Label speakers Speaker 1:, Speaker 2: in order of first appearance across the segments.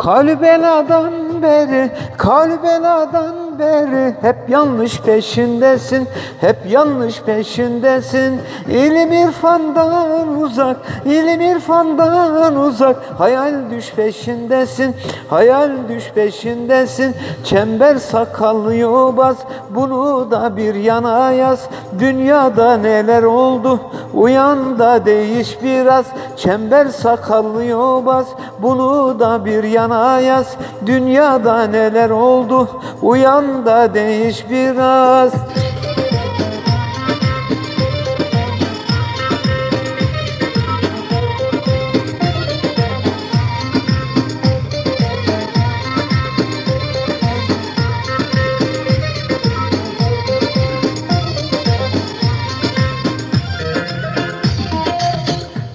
Speaker 1: Kalbeladan beri, kalbeladan beri Hep yanlış peşindesin, hep yanlış peşindesin. İlim irfandan uzak, ilim irfandan uzak. Hayal düş peşindesin, hayal düş peşindesin. Çember sakallı yobaz, bunu da bir yana yaz. Dünyada neler oldu, uyan da değiş biraz. Çember sakallı yobaz, bunu da bir yana yaz. Dünyada neler oldu, uyan da değiş biraz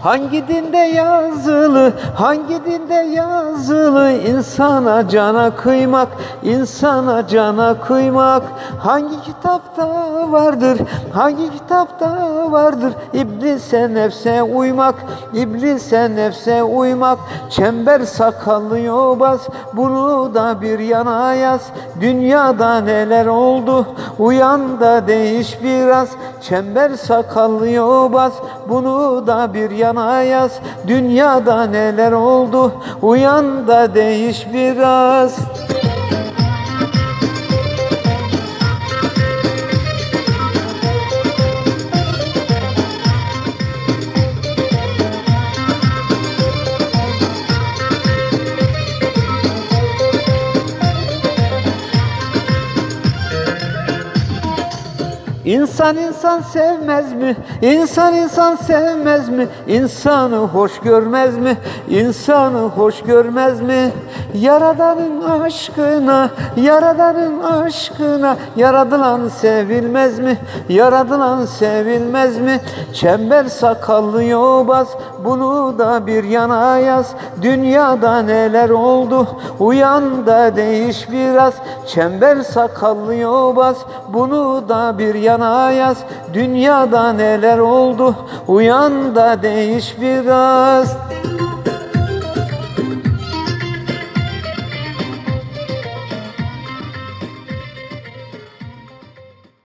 Speaker 1: Hangi dinde yazılı, hangi dinde yazılı insana cana kıymak, insana cana kıymak? Hangi kitapta vardır, hangi kitapta vardır? İblise nefse uymak, iblise nefse uymak. Çember sakallı yobaz bunu da bir yana yaz. Dünyada neler oldu uyan da değiş biraz. Çember sakallı yobaz bunu da bir yana yaz dünyada neler oldu? Uyan da değiş biraz İnsan insan sevmez mi? İnsan insan sevmez mi? İnsanı hoş görmez mi? İnsanı hoş görmez mi? Yaradanın aşkına, yaradanın aşkına Yaradılan sevilmez mi? Yaradılan sevilmez mi? Çember sakallı yobaz bunu da bir yana yaz Dünyada neler oldu? Uyan da değiş biraz Çember sakallı yobaz bunu da bir yana yaz Dünyada neler oldu? Uyan da değiş biraz